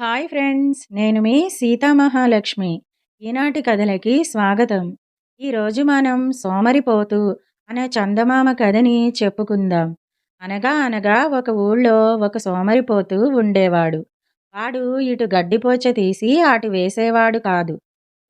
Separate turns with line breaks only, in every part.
Hi friends నేను మీ సీతామహాలక్ష్మి ఈనాటి కథలకి స్వాగతం. ఈరోజు మనం సోమరిపోతు అనే చందమామ కథని చెప్పుకుందాం. అనగా అనగా ఒక ఊళ్ళో ఒక సోమరిపోతు ఉండేవాడు. వాడు ఇటు గడ్డిపోచ తీసి అటు వేసేవాడు కాదు.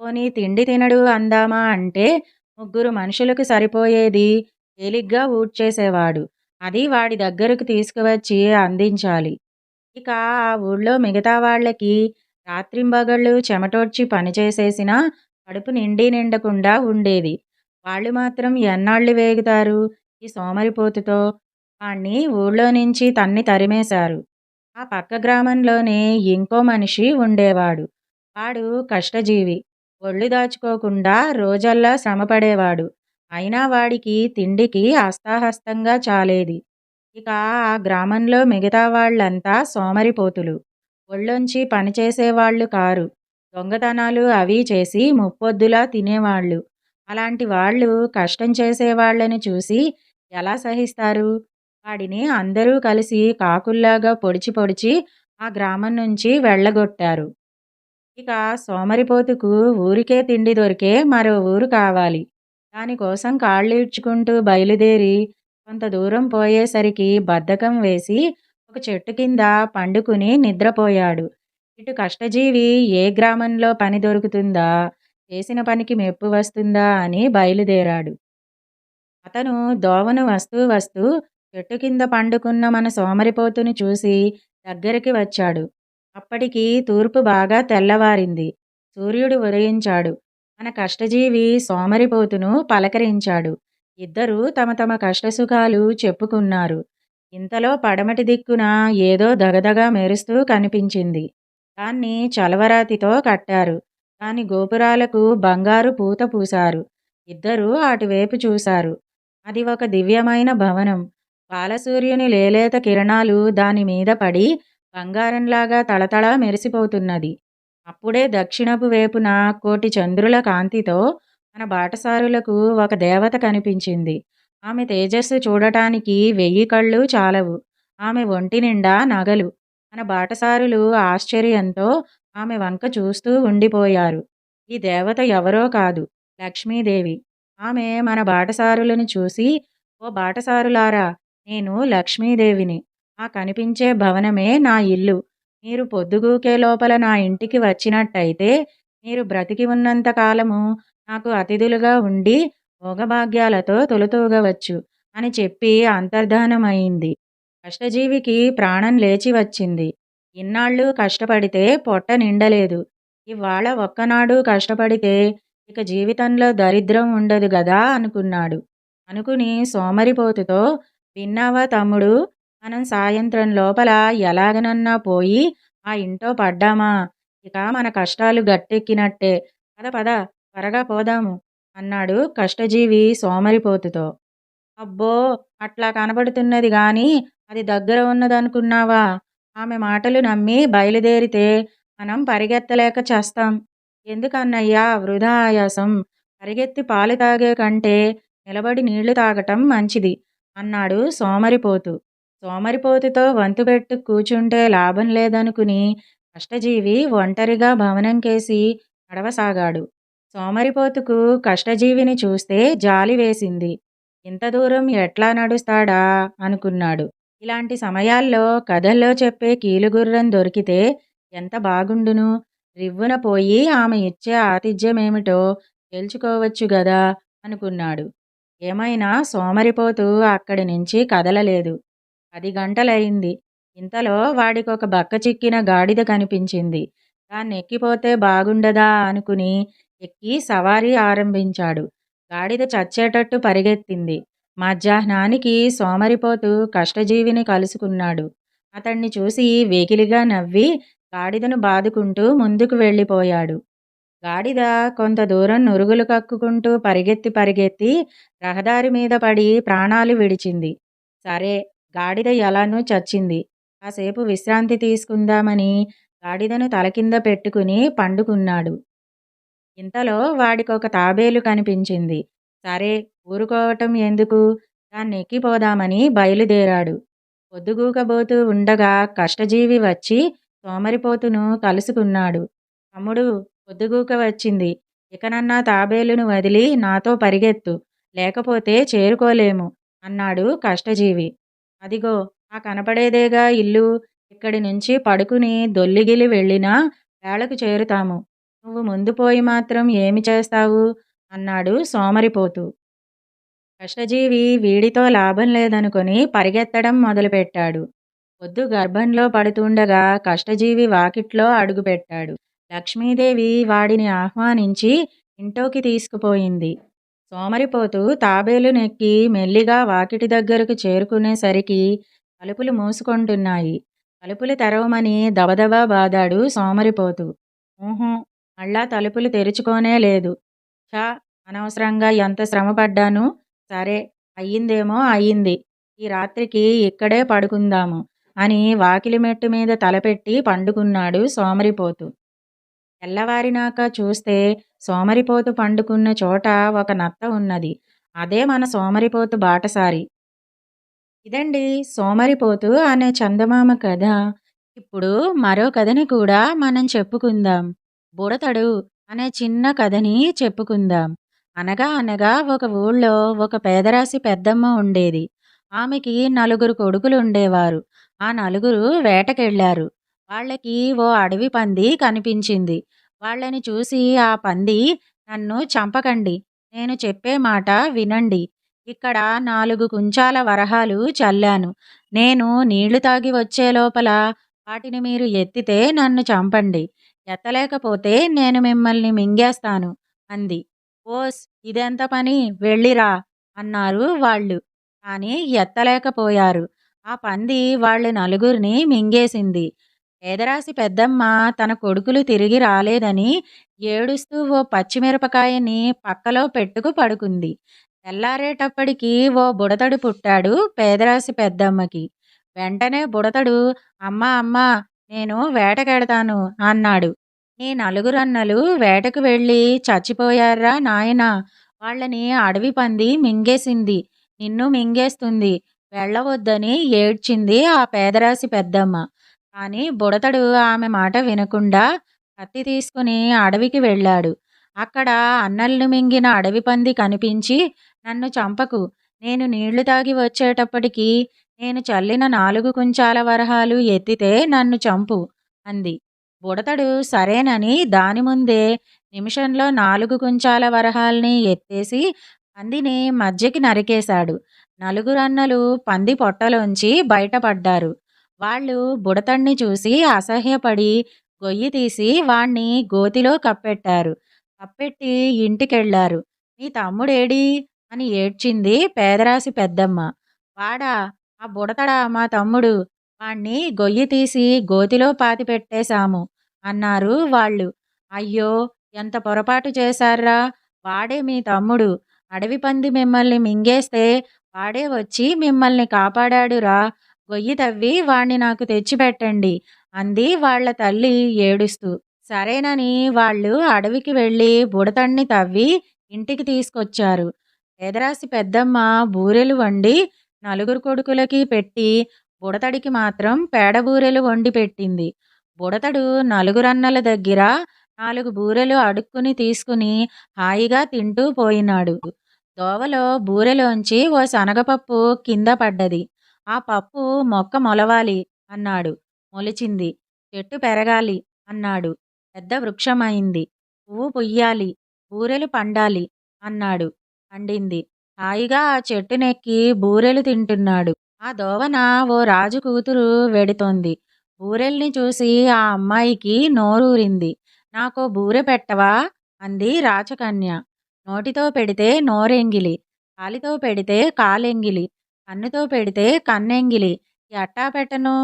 పోనీ తిండి తినడు అందామా అంటే ముగ్గురు మనుషులకు సరిపోయేది తేలిగ్గా ఊడ్చేసేవాడు. అది వాడి దగ్గరకు తీసుకువచ్చి అందించాలి. ఇక ఆ ఊళ్ళో మిగతా వాళ్ళకి రాత్రింబగళ్ళు చెమటోడ్చి పనిచేసేసినా కడుపు నిండి నిండకుండా ఉండేది. వాళ్ళు మాత్రం ఎన్నాళ్ళు వేగుతారు? ఈ సోమరిపోతుతో వాణ్ణి ఊళ్ళో నుంచి తన్ని తరిమేశారు. ఆ పక్క గ్రామంలోనే ఇంకో మనిషి ఉండేవాడు. వాడు కష్టజీవి. ఒళ్ళు దాచుకోకుండా రోజల్లా శ్రమపడేవాడు. అయినా వాడికి తిండికి హస్తాహస్తంగా చాలేది. ఇక ఆ గ్రామంలో మిగతా వాళ్ళంతా సోమరిపోతులు. ఒళ్ళొంచి పనిచేసేవాళ్ళు కారు. దొంగతనాలు అవి చేసి ముప్పొద్దులా తినేవాళ్ళు. అలాంటి వాళ్ళు కష్టం చేసేవాళ్ళని చూసి ఎలా సహిస్తారు? వాడిని అందరూ కలిసి కాకుల్లాగా పొడిచి పొడిచి ఆ గ్రామం నుంచి వెళ్ళగొట్టారు. ఇక సోమరిపోతుకు ఊరికే తిండి దొరికే మరో ఊరు కావాలి. దానికోసం కాళ్ళు ఇడ్చుకుంటూ బయలుదేరి కొంత దూరం పోయేసరికి బద్ధకం వేసి ఒక చెట్టు కింద పండుకుని నిద్రపోయాడు. ఇటు కష్టజీవి ఏ గ్రామంలో పని దొరుకుతుందా? చేసిన పనికి మెప్పు వస్తుందా? అని బయలుదేరాడు. అతను దోవను వస్తూ వస్తూ చెట్టు కింద పండుకున్న మన సోమరిపోతుని చూసి దగ్గరికి వచ్చాడు. అప్పటికి తూర్పు బాగా తెల్లవారింది. సూర్యుడు ఉదయించాడు. మన కష్టజీవి సోమరిపోతును పలకరించాడు. ఇద్దరూ తమ తమ కష్టసుఖాలు చెప్పుకున్నారు. ఇంతలో పడమటి దిక్కున ఏదో దగదగా మెరుస్తూ కనిపించింది. దాన్ని చలవరాతితో కట్టారు. దాని గోపురాలకు బంగారు పూత పూశారు. ఇద్దరూ అటువైపు చూశారు. అది ఒక దివ్యమైన భవనం. బాలసూర్యుని లేలేత కిరణాలు దాని మీద పడి బంగారంలాగా తళతళ మెరిసిపోతున్నది. అప్పుడే దక్షిణపు వైపున కోటి చంద్రుల కాంతితో మన బాటసారులకు ఒక దేవత కనిపించింది. ఆమె తేజస్సు చూడటానికి వెయ్యి కళ్ళు చాలవు. ఆమె ఒంటి నిండా నగలు. మన బాటసారులు ఆశ్చర్యంతో ఆమె వంక చూస్తూ ఉండిపోయారు. ఈ దేవత ఎవరో కాదు లక్ష్మీదేవి. ఆమె మన బాటసారులను చూసి ఓ బాటసారులారా నేను లక్ష్మీదేవిని. ఆ కనిపించే భవనమే నా ఇల్లు. మీరు పొద్దుగూకే లోపల నా ఇంటికి వచ్చినట్టయితే మీరు బ్రతికి ఉన్నంత కాలము నాకు అతిథులుగా ఉండి భోగభాగ్యాలతో తొలుతూగవచ్చు అని చెప్పి అంతర్ధానమైంది. కష్టజీవికి ప్రాణం లేచి వచ్చింది. ఇన్నాళ్ళు కష్టపడితే పొట్ట నిండలేదు. ఇవాళ ఒక్కనాడు కష్టపడితే ఇక జీవితంలో దరిద్రం ఉండదు గదా అనుకున్నాడు. అనుకుని సోమరిపోతుతో విన్నావా తమ్ముడు మనం సాయంత్రం లోపల ఎలాగనన్నా పోయి ఆ ఇంటో పడ్డామా? ఇక మన కష్టాలు గట్టెక్కినట్టే. పద పద. త్వరగా పోదాము అన్నాడు కష్టజీవి సోమరిపోతుతో. అబ్బో అట్లా కనబడుతున్నది గాని అది దగ్గర ఉన్నదనుకున్నావా? ఆమె మాటలు నమ్మి బయలుదేరితే మనం పరిగెత్తలేక చేస్తాం. ఎందుకన్నయ్యా వృధా ఆయాసం. పరిగెత్తి పాలు తాగే కంటే నిలబడి నీళ్ళు తాగటం మంచిది అన్నాడు సోమరిపోతు. సోమరిపోతుతో వంతు పెట్టు కూచుంటే లాభం లేదనుకుని కష్టజీవి ఒంటరిగా భవనం కేసి నడవసాగాడు. సోమరిపోతుకు కష్టజీవిని చూస్తే జాలి వేసింది. ఇంత దూరం ఎట్లా నడుస్తాడా అనుకున్నాడు. ఇలాంటి సమయాల్లో కథల్లో చెప్పే కీలుగుర్రం దొరికితే ఎంత బాగుండును? రివ్వున పోయి ఆమె ఇచ్చే ఆతిథ్యమేమిటో తెలుసుకోవచ్చు గదా? అనుకున్నాడు. ఏమైనా సోమరిపోతూ అక్కడి నుంచి కదలలేదు. పది గంటలయింది. ఇంతలో వాడికొక బక్క చిక్కిన గాడిద కనిపించింది. దాన్ని ఎక్కిపోతే బాగుండదా అనుకుని ఎక్కి సవారీ ఆరంభించాడు. గాడిద చచ్చేటట్టు పరిగెత్తింది. మధ్యాహ్నానికి సోమరిపోతూ కష్టజీవిని కలుసుకున్నాడు. అతన్ని చూసి వెకిలిగా నవ్వి గాడిదను బాదుకుంటూ ముందుకు వెళ్ళిపోయాడు. గాడిద కొంత దూరం నురుగులు కక్కుకుంటూ పరిగెత్తి పరిగెత్తి రహదారి మీద పడి ప్రాణాలు విడిచింది. సరే గాడిద ఎలానూ చచ్చింది. కాసేపు విశ్రాంతి తీసుకుందామని గాడిదను తల కింద పెట్టుకుని పండుకున్నాడు. ఇంతలో వాడికొక తాబేలు కనిపించింది సరే ఊరుకోవటం ఎందుకు దాన్ని ఎక్కిపోదామని బయలుదేరాడు పొద్దుగూకబోతూ ఉండగా కష్టజీవి వచ్చి సోమరిపోతును కలుసుకున్నాడు. తమ్ముడు పొద్దుగూక వచ్చింది. ఇకనన్నా తాబేలును వదిలి నాతో పరిగెత్తు. లేకపోతే చేరుకోలేము అన్నాడు కష్టజీవి. అదిగో ఆ కనపడేదేగా ఇల్లు. ఇక్కడి నుంచి పడుకుని దొల్లిగిలి వెళ్ళినా వేళకు చేరుతాము. నువ్వు ముందు పోయి మాత్రం ఏమి చేస్తావు? అన్నాడు సోమరిపోతు. కష్టజీవి వీడితో లాభం లేదనుకొని పరిగెత్తడం మొదలుపెట్టాడు. పొద్దు గర్భంలో పడుతుండగా కష్టజీవి వాకిట్లో అడుగుపెట్టాడు. లక్ష్మీదేవి వాడిని ఆహ్వానించి ఇంట్లోకి తీసుకుపోయింది. సోమరిపోతు తాబేలు నెక్కి మెల్లిగా వాకిటి దగ్గరకు చేరుకునేసరికి తలుపులు మూసుకుంటున్నాయి. తలుపులు తెరవమని దబదబా బాదాడు సోమరిపోతు. ఊహం మళ్ళా తలుపులు తెరుచుకోనే లేదు. ఛా అనవసరంగా ఎంత శ్రమపడ్డాను. సరే అయ్యిందేమో అయ్యింది. ఈ రాత్రికి ఇక్కడే పడుకుందాము అని వాకిలి మెట్టు మీద తలపెట్టి పండుకున్నాడు సోమరిపోతు. తెల్లవారినాక చూస్తే సోమరిపోతు పండుకున్న చోట ఒక నత్త ఉన్నది. అదే మన సోమరిపోతు బాటసారి. ఇదండి సోమరిపోతు అనే చందమామ కథ. ఇప్పుడు మరో కథని కూడా మనం చెప్పుకుందాం. బుడతడు అనే చిన్న కథని చెప్పుకుందాం. అనగా అనగా ఒక ఊళ్ళో ఒక పేదరాశి పెద్దమ్మ ఉండేది. ఆమెకి నలుగురు కొడుకులు ఉండేవారు ఆ నలుగురు వేటకెళ్ళారు. వాళ్ళకి ఓ అడవి పంది కనిపించింది. వాళ్ళని చూసి ఆ పంది నన్ను చంపకండి. నేను చెప్పే మాట వినండి. ఇక్కడ నాలుగు కుంచాల వరహాలు చల్లాను. నేను నీళ్ళు తాగి వచ్చే లోపల వాటిని మీరు ఎత్తితే నన్ను చంపండి. ఎత్తలేకపోతే నేను మిమ్మల్ని మింగేస్తాను అంది. ఓస్ ఇదెంత పని వెళ్ళిరా అన్నారు వాళ్ళు. కానీ ఎత్తలేకపోయారు. ఆ పంది వాళ్ళ నలుగురిని మింగేసింది. పేదరాశి పెద్దమ్మ తన కొడుకులు తిరిగి రాలేదని ఏడుస్తూ ఓ పచ్చిమిరపకాయని పక్కలో పెట్టుకు పడుకుంది. తెల్లారేటప్పటికి ఓ బుడతడు పుట్టాడు పేదరాశి పెద్దమ్మకి. వెంటనే బుడతడు అమ్మ అమ్మ నేను వేటకెడతాను అన్నాడు. నీ నలుగురన్నలు వేటకు వెళ్ళి చచ్చిపోయార్రా నాయనా. వాళ్ళని అడవి పంది మింగేసింది. నిన్ను మింగేస్తుంది. వెళ్ళవద్దని ఏడ్చింది ఆ పేదరాశి పెద్దమ్మ. కాని బుడతడు ఆమె మాట వినకుండా కత్తి తీసుకుని అడవికి వెళ్ళాడు. అక్కడ అన్నల్ని మింగిన అడవి పంది కనిపించి నన్ను చంపకు. నేను నీళ్ళు తాగి వచ్చేటప్పటికి నేను చల్లిన నాలుగు కుంచాల వరహాలు ఎత్తితే నన్ను చంపు అంది. బుడతడు సరేనని దాని ముందే నిమిషంలో నాలుగు కుంచాల వరహాల్ని ఎత్తేసి పందిని మధ్యకి నరికేశాడు. నలుగురన్నలు పంది పొట్టలోంచి బయటపడ్డారు. వాళ్ళు బుడతణ్ణి చూసి అసహ్యపడి గొయ్యి తీసి వాణ్ణి గోతిలో కప్పెట్టారు. కప్పెట్టి ఇంటికెళ్ళారు మీ తమ్ముడేడీ? అని ఏడ్చింది పేదరాశి పెద్దమ్మ. వాడా ఆ బుడతడా మా తమ్ముడు. వాణ్ణి గొయ్యి తీసి గోతిలో పాతిపెట్టేశాము అన్నారు వాళ్ళు. అయ్యో ఎంత పొరపాటు చేశారా వాడే మీ తమ్ముడు. అడవి పంది మిమ్మల్ని మింగేస్తే వాడే వచ్చి మిమ్మల్ని కాపాడాడురా. గొయ్యి తవ్వి వాణ్ణి నాకు తెచ్చిపెట్టండి అంది వాళ్ళ తల్లి ఏడుస్తూ. సరేనని వాళ్ళు అడవికి వెళ్ళి బుడతణ్ణి తవ్వి ఇంటికి తీసుకొచ్చారు. పేదరాశి పెద్దమ్మ బూరెలు వండి నలుగురు కొడుకులకి పెట్టి బుడతడికి మాత్రం పేడబూరెలు వండి పెట్టింది. బుడతడు నలుగురన్నల దగ్గర నాలుగు బూరెలు అడుక్కుని తీసుకుని హాయిగా తింటూ పోయినాడు. దోవలో బూరెలోంచి ఓ శనగపప్పు కింద పడ్డది. ఆ పప్పు మొక్క మొలవాలి అన్నాడు. మొలిచింది. చెట్టు పెరగాలి అన్నాడు. పెద్ద వృక్షమైంది పువ్వు పుయ్యాలి. బూరెలు పండాలి అన్నాడు. పండింది. హాయిగా ఆ చెట్టునెక్కి బూరెలు తింటున్నాడు. ఆ దోవన ఓ రాజు కూతురు వెడుతోంది. బూరెల్ని చూసి ఆ అమ్మాయికి నోరూరింది. నాకో బూరె పెట్టవా? అంది రాచకన్య. నోటితో పెడితే నోరెంగిలి. కాలితో పెడితే కాలెంగిలి. కన్నుతో పెడితే కన్నెంగిలి. ఎట్టా పెట్టను?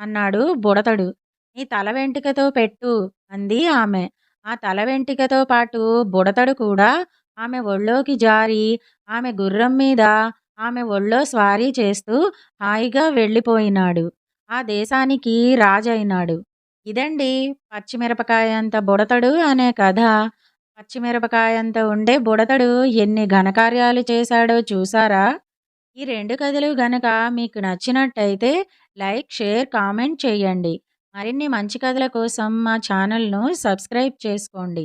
అన్నాడు బుడతడు. నీ తల వెంట్రుకతో పెట్టు అంది ఆమె. ఆ తల వెంట్రుకతో పాటు బుడతడు కూడా ఆమె ఒళ్ళోకి జారి ఆమె గుర్రం మీద ఆమె ఒళ్ళో స్వారీ చేస్తూ హాయిగా వెళ్ళిపోయినాడు. ఆ దేశానికి రాజైనాడు. ఇదండి పచ్చిమిరపకాయంత బుడతడు అనే కథ. పచ్చిమిరపకాయంత ఉండే బుడతడు ఎన్ని ఘనకార్యాలు చేశాడో చూసారా ఈ రెండు కథలు గనక మీకు నచ్చినట్టయితే లైక్, షేర్, కామెంట్ చేయండి. మరిన్ని మంచి కథల కోసం మా ఛానల్ను సబ్స్క్రైబ్ చేసుకోండి